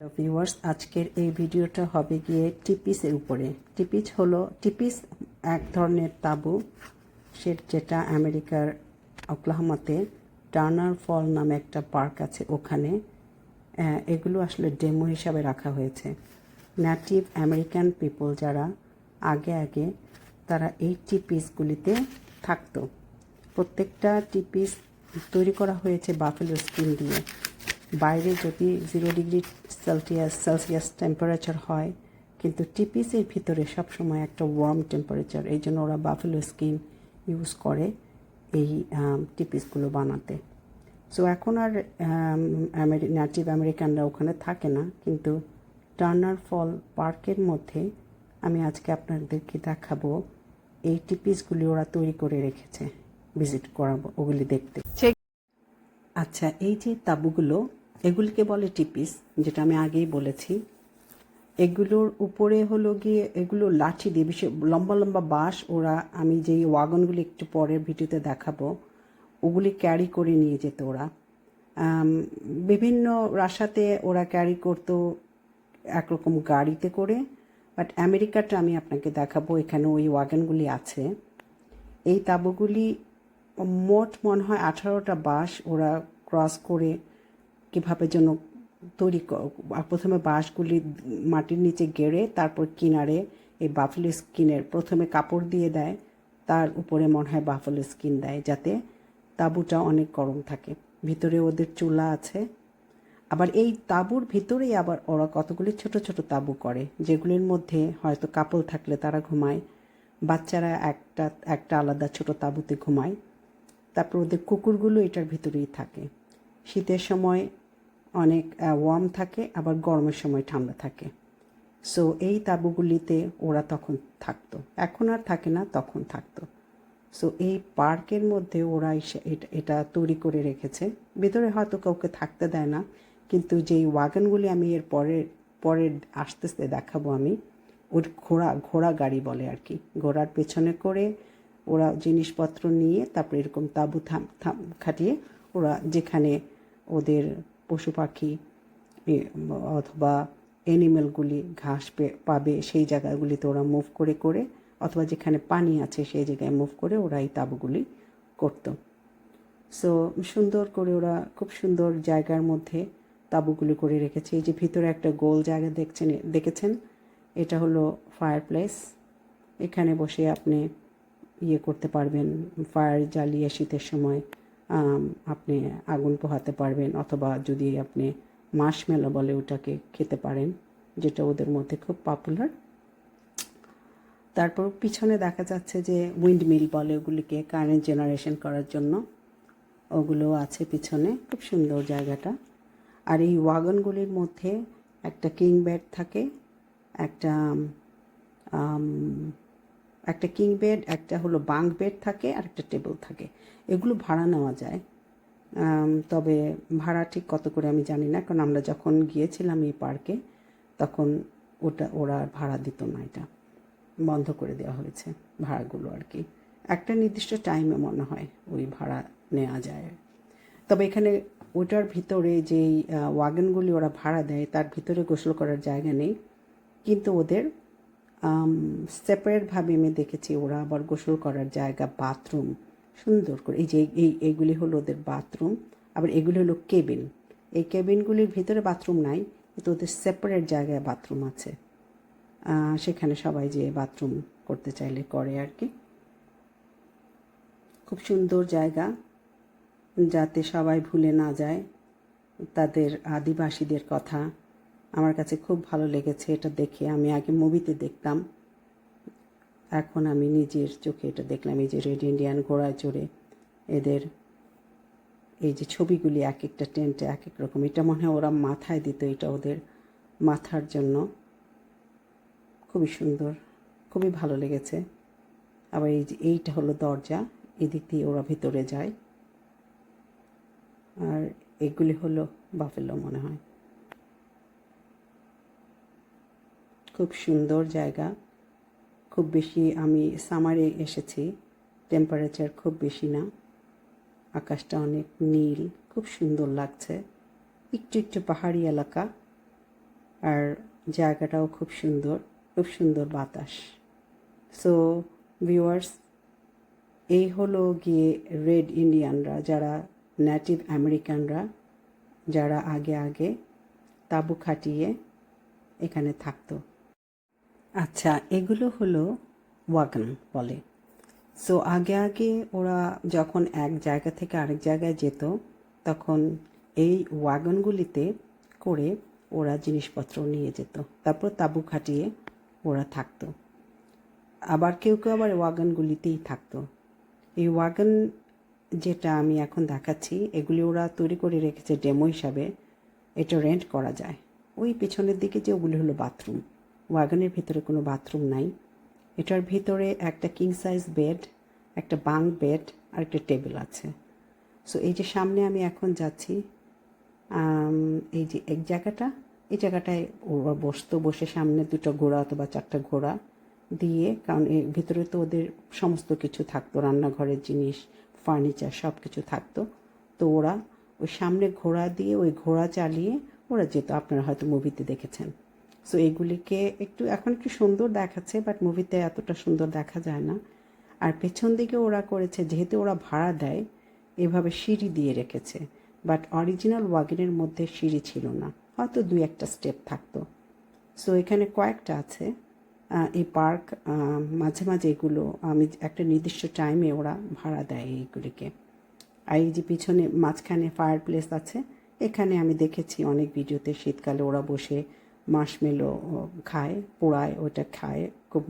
Viewers আজকের এই ভিডিওটা হবে গিয়ে টিপিসের উপরে। টিপিস হলো, টিপিস এক ধরনের তাবু, সে যেটা আমেরিকার ওকলাহমাতে টার্নার ফল নামে একটা পার্ক আছে ওখানে। এগুলো আসলে ডেমো হিসাবে রাখা হয়েছে। নেটিভ আমেরিকান পিপল যারা আগে আগে, তারা এই টিপিসগুলিতে থাকতো। প্রত্যেকটা টিপিস তৈরি করা হয়েছে বাফেলো স্কিন দিয়ে। বাইরে যদি zero degree Celsius Celsius temperature হয় কিন্তু টিপিসের ভিতরে সবসময় একটা ওয়ার্ম টেম্পারেচার এই জন্য ওরা বাফেলো স্কিন ইউজ করে এই টিপিসগুলো বানাতে। সো এখন আর নেটিভ আমেরিকানরা ওখানে থাকে না কিন্তু টার্নার ফল পার্কের মধ্যে আমি আজকে আপনাদেরকে দেখাবো এই টিপিসগুলি ওরা তৈরি করে রেখেছে ভিজিট করাবো ওগুলি দেখতে। আচ্ছা এই যে তাঁবুগুলো এগুলিকে বলে টিপিস, যেটা আমি আগেই বলেছি। এগুলোর উপরে হলো গিয়ে, এগুলো লাঠি দিয়ে, বিশেষ লম্বা লম্বা বাঁশ, ওরা আমি যেই ওয়াগনগুলি একটু পরের ভিডিওতে দেখাবো, ওগুলি ক্যারি করে নিয়ে যেত ওরা। বিভিন্ন রাশাতে ওরা ক্যারি করতো একরকম গাড়িতে করে, বাট আমেরিকাটা আমি আপনাকে দেখাবো, এখানে ওই ওয়াগনগুলি আছে। এই তাঁবুগুলি মোট মনে হয় আঠারোটা বাঁশ ওরা ক্রস করে কীভাবে যেন তৈরি প্রথমে বাঁশগুলি মাটির নিচে গেড়ে তারপর কিনারে এই বাফেলো স্কিনের প্রথমে কাপড় দিয়ে দেয়। তার উপরে মনে হয় বাফেলো স্কিন দেয় যাতে তাঁবুটা অনেক গরম থাকে। ভিতরে ওদের চুলা আছে। আবার এই তাঁবুর ভিতরেই আবার ওরা কতগুলি ছোট ছোট তাঁবু করে, যেগুলির মধ্যে হয়তো কাপল থাকলে তারা ঘুমায়। বাচ্চারা একটা একটা আলাদা ছোট তাঁবুতে ঘুমায়। তারপর ওদের কুকুরগুলো এটার ভিতরেই থাকে। শীতের সময় অনেক ওয়ার্ম থাকে, আবার গরমের সময় ঠান্ডা থাকে। সো এই তাঁবুগুলিতে ওরা তখন থাকতো। এখন আর থাকে না, তখন থাকতো। সো এই পার্কের মধ্যে ওরা এটা- এটা তৈরি করে রেখেছে। ভিতরে হয়তো কাউকে থাকতে দেয় না, কিন্তু যেই ওয়াগনগুলি আমি এর পরে পরে আস্তে আস্তে দেখাবো আমি, ওর ঘোড়া ঘোড়া গাড়ি বলে আর কি। ঘোড়ার পেছনে করে ওরা জিনিসপত্র নিয়ে, তারপরে এরকম তাঁবু থাম থাম, খাটিয়ে ওরা যেখানে ওদের পশু পাখি অথবা অ্যানিমেলগুলি ঘাস পাবে সেই জায়গাগুলিতে ওরা মুভ করে করে, অথবা যেখানে পানি আছে সেই জায়গায় মুভ করে ওরা এই তাঁবুগুলি করতো। সো সুন্দর করে ওরা খুব সুন্দর জায়গার মধ্যে তাঁবুগুলি করে রেখেছে। এই যে ভিতরে একটা গোল জায়গা দেখছেন, দেখেছেন? এটা হলো ফায়ার প্লেস এখানে বসে আপনি ইয়ে করতে পারবেন ফায়ার জ্বালিয়ে শীতের সময় আপনি আগুন পোহাতে পারবেন অথবা যদি আপনি মাসমেলা বলে ওটাকে খেতে পারেন, যেটা ওদের মধ্যে খুব পপুলার তারপর পিছনে দেখা যাচ্ছে যে উইন্ড মিল বলে ওগুলিকে কারেন্ট জেনারেশন করার জন্য ওগুলো আছে পিছনে, খুব সুন্দর জায়গাটা। আর এই ওয়াগনগুলির মধ্যে একটা কিং বেড থাকে, একটা একটা কিং বেড একটা হলো বাঙ্ক বেড থাকে আর একটা টেবিল থাকে। এগুলো ভাড়া নেওয়া যায়। তবে ভাড়া ঠিক কত করে আমি জানি না, কারণ আমরা যখন গিয়েছিলাম এই পার্কে তখন ওটা, ওরা ভাড়া দিত না এটা। বন্ধ করে দেওয়া হয়েছে ভাড়াগুলো আর কি। একটা নির্দিষ্ট টাইমে মনে হয় ওই ভাড়া নেওয়া যায়। তবে এখানে ওটার ভিতরে যেই ওয়াগনগুলি ওরা ভাড়া দেয়, তার ভিতরে গোসল করার জায়গা নেই। কিন্তু ওদের সেপারেটভাবে আমি দেখেছি ওরা আবার গোসল করার জায়গা বাথরুম সুন্দর করে। এই যে, এই এইগুলি হলো ওদের বাথরুম আবার এগুলি হলো কেবিন এই কেবিনগুলির ভিতরে বাথরুম নাই, কিন্তু ওদের সেপারেট জায়গায় বাথরুম আছে। সেখানে সবাই যে বাথরুম করতে চাইলে করে আর কি। খুব সুন্দর জায়গা, যাতে সবাই ভুলে না যায় তাদের আদিবাসীদের কথা। আমার কাছে খুব ভালো লেগেছে এটা দেখে। আমি আগে মুভিতে দেখতাম। এখন আমি নিজের চোখে এটা দেখলাম, এই যে রেড ইন্ডিয়ান ঘোড়ায় চড়ে। এদের এই যে ছবিগুলি এক একটা টেন্টে এক এক রকম। এটা মনে হয় ওরা মাথায় দিত এটা ওদের মাথার জন্য। খুবই সুন্দর, খুবই ভালো লেগেছে। আবার এই যে এইটা হলো দরজা, এদিক দিয়ে ওরা ভিতরে যায়। আর এগুলি হলো বাফেলো মনে হয়। খুব সুন্দর জায়গা। খুব বেশি আমি সামারে এসেছি টেম্পারেচার খুব বেশি না। আকাশটা অনেক নীল, খুব সুন্দর লাগছে। একটু একটু পাহাড়ি এলাকা। আর জায়গাটাও খুব সুন্দর খুব সুন্দর বাতাস। সো ভিউয়ার্স এই হলো গিয়ে রেড ইন্ডিয়ানরা যারা নেটিভ আমেরিকানরা যারা আগে আগে তাঁবু খাটিয়ে এখানে থাকতো। আচ্ছা এগুলো হলো ওয়াগন বলে। সো আগে আগে ওরা যখন এক জায়গা থেকে আরেক জায়গায় যেত, তখন এই ওয়াগনগুলিতে করে ওরা জিনিসপত্র নিয়ে যেত। তারপর তাঁবু খাটিয়ে ওরা থাকতো। আবার কেউ কেউ আবার ওয়াগনগুলিতেই থাকতো। এই ওয়াগন যেটা আমি এখন দেখাচ্ছি, এগুলি ওরা তৈরি করে রেখেছে ডেমো হিসাবে। এটা রেন্ট করা যায়। ওই পিছনের দিকে যে ওগুলি হলো বাথরুম ওয়াগনের ভিতরে কোনো বাথরুম নাই। এটার ভিতরে একটা কিং সাইজ বেড একটা বাং বেড আর একটা টেবিল আছে। সো এই যে সামনে আমি এখন যাচ্ছি এই যে এক জায়গাটা, এই জায়গাটায় ওরা বসতো, বসে সামনে দুটো ঘোড়া অথবা চারটা ঘোড়া দিয়ে, কারণ এর ভিতরে তো ওদের সমস্ত কিছু থাকতো, রান্নাঘরের জিনিস ফার্নিচার সব কিছু থাকতো। তো ওরা ওই সামনে ঘোড়া দিয়ে, ওই ঘোড়া চালিয়ে ওরা যেত। আপনারা হয়তো মুভিতে দেখেছেন। সো এগুলিকে একটু এখন একটু সুন্দর দেখাচ্ছে বাট মুভিতে এতটা সুন্দর দেখা যায় না। আর পেছন দিকে ওরা করেছে, যেহেতু ওরা ভাড়া দেয়, এভাবে সিঁড়ি দিয়ে রেখেছে। বাট অরিজিনাল ওয়াগনের মধ্যে সিঁড়ি ছিল না। হয়তো দুই একটা স্টেপ থাকতো। সো এখানে কয়েকটা আছে। এই পার্ক মাঝে মাঝে এগুলো, আমি একটা নির্দিষ্ট টাইমে ওরা ভাড়া দেয় এইগুলিকে আর এই যে পিছনে, মাঝখানে ফায়ার প্লেস আছে, এখানে আমি দেখেছি অনেক ভিডিওতে শীতকালে ওরা বসে মাসমেলো খায় পোড়ায় ওটা খায় খুব